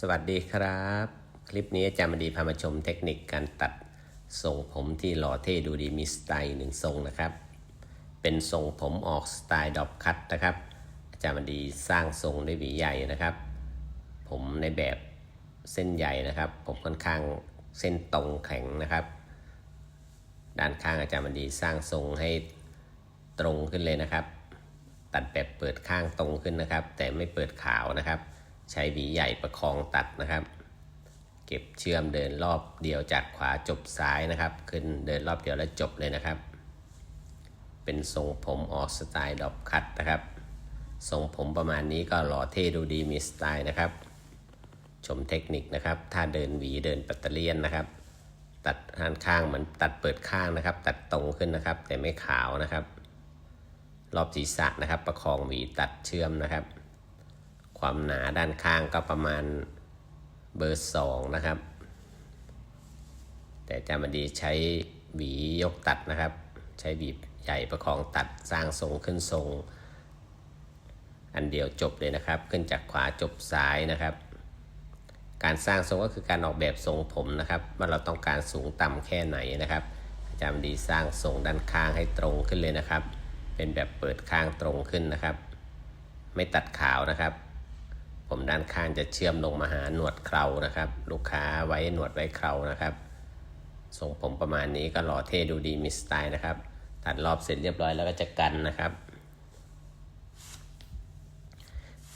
สวัสดีครับ คลิปนี้อาจารย์มดีพามาชมเทคนิคการตัดทรงผมที่หล่อเท่ดูดีมีสไตล์หนึ่งทรงนะครับ เป็นทรงผมออกสไตล์ดอบคัตนะครับ อาจารย์มดีสร้างทรงด้วยหวีใหญ่นะครับ ผมในแบบเส้นใหญ่นะครับ ผมค่อนข้างเส้นตรงแข็งนะครับ ด้านข้างอาจารย์มดีสร้างทรงให้ตรงขึ้นเลยนะครับ ตัดแบบเปิดข้างตรงขึ้นนะครับ แต่ไม่เปิดขาวนะครับ ใช้หวีใหญ่ประคองตัดนะครับ เก็บเชื่อมเดินรอบเดียวจากขวาจบซ้ายนะครับ ขึ้นเดินรอบเดียวแล้วจบเลยนะครับ เป็นทรงผมออกสไตล์ดอบคัตนะครับทรงผมประมาณนี้ก็หล่อเท่ดูดีมีสไตล์นะครับ ชมเทคนิคนะครับ ถ้าเดินหวีเดินปัตเตเลียนนะครับ ตัดด้านข้างเหมือนตัดเปิดข้างนะครับ ตัดตรงขึ้นนะครับ แต่ไม่ขาวนะครับ รอบศีรษะนะครับ ประคองหวีตัดเชื่อมนะครับ ความหนาด้านข้างก็ประมาณเบอร์สองนะครับ แต่อาจารย์มดีใช้หวียกตัดนะครับ ใช้บีบใหญ่ประคองตัดสร้างทรงขึ้นทรง อันเดียวจบเลยนะครับ ขึ้นจากขวาจบซ้ายนะครับ การสร้างทรงก็คือการออกแบบทรงผมนะครับ ว่าเราต้องการสูงต่ำแค่ไหนนะครับอาจารย์ดีสร้างทรงด้านข้างให้ตรงขึ้นเลยนะครับ เป็นแบบเปิดข้างตรงขึ้นนะครับ ไม่ตัดขาวนะครับ ผมด้านข้างจะเชื่อมลงมาหาหนวดเครานะครับ ลูกค้าไว้หนวดไว้เครานะครับทรงผมประมาณนี้ก็หล่อเท่ดูดีมีสไตล์นะครับ ตัดรอบเสร็จเรียบร้อยแล้วก็จะกันนะครับ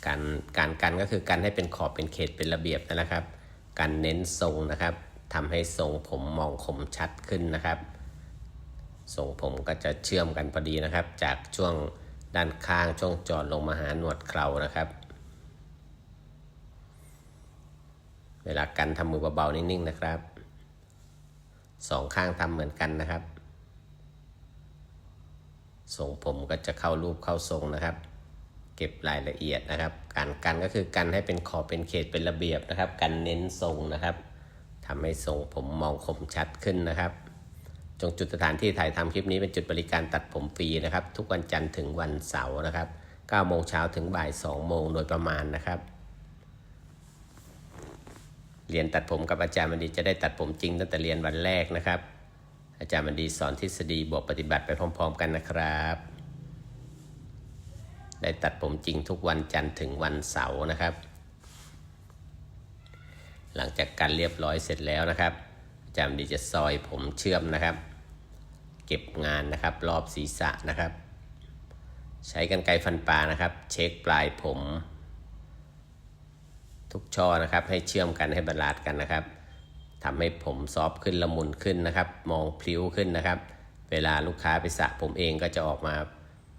การการกันก็คือกันให้เป็นขอบเป็นเขตเป็นระเบียบนะครับ การเน้นทรงนะครับทำให้ทรงผมมองคมชัดขึ้นนะครับทรงผมก็จะเชื่อมกันพอดีนะครับ จากช่วงด้านข้างช่วงจอดลงมาหาหนวดเครานะครับ เวลากันทำมือเบาๆนิ่งๆนะครับสองข้างทำเหมือนกันนะครับทรงผมก็จะเข้ารูปเข้าทรงนะครับ เก็บรายละเอียดนะครับ การกันก็คือกันให้เป็นขอบเป็นเขตเป็นระเบียบนะครับ กันเน้นทรงนะครับทำให้ทรงผมมองคมชัดขึ้นนะครับ จงจุดสถานที่ถ่ายทำคลิปนี้เป็นจุดบริการตัดผมฟรีนะครับ ทุกวันจันทร์ถึงวันเสาร์นะครับ9โมงเช้าถึงบ่าย2โมงโดยประมาณนะครับ เรียนตัดผมกับอาจารย์มันดีจะได้ตัดผมจริงตั้งแต่เรียนวันแรกนะครับ อาจารย์มันดีสอนทฤษฎีบวกปฏิบัติไปพร้อม ๆ กันนะครับ ได้ตัดผมจริงทุกวันจันทร์ถึงวันเสาร์นะครับ หลังจากการเรียบร้อยเสร็จแล้วนะครับ อาจารย์มันดีจะซอยผมเชื่อมนะครับ เก็บงานนะครับรอบศีรษะนะครับ ใช้กันไกรฟันปลานะครับ เช็คปลายผม ทุกช่อนะครับ ให้เชื่อมกันให้บรรลาดกันนะครับทำให้ผมซอฟขึ้นละมุนขึ้นนะครับ มองพลิ้วขึ้นนะครับ เวลาลูกค้าไปสระผมเองก็จะออกมา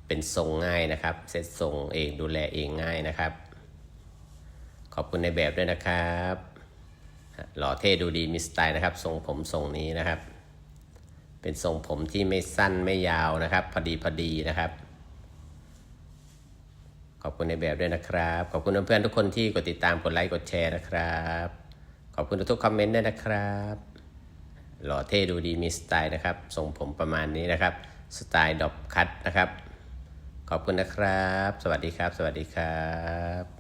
เป็นทรงง่ายนะครับ เซตทรงเองดูแลเองง่ายนะครับ ขอบคุณในแบบด้วยนะครับหล่อเท่ดูดีมีสไตล์นะครับ ทรงผมทรงนี้นะครับ เป็นทรงผมที่ไม่สั้นไม่ยาวนะครับ พอดีพอดีนะครับ ขอบคุณในแบบด้วยนะครับ ขอบคุณเพื่อนๆทุกคนที่กดติดตามกดไลค์กดแชร์นะครับ ขอบคุณทุกๆคอมเมนต์ด้วยนะครับหล่อเท่ดูดีมีสไตล์นะครับทรงผมประมาณนี้นะครับ สไตล์ดอบคัตนะครับ ขอบคุณนะครับ สวัสดีครับ สวัสดีครับ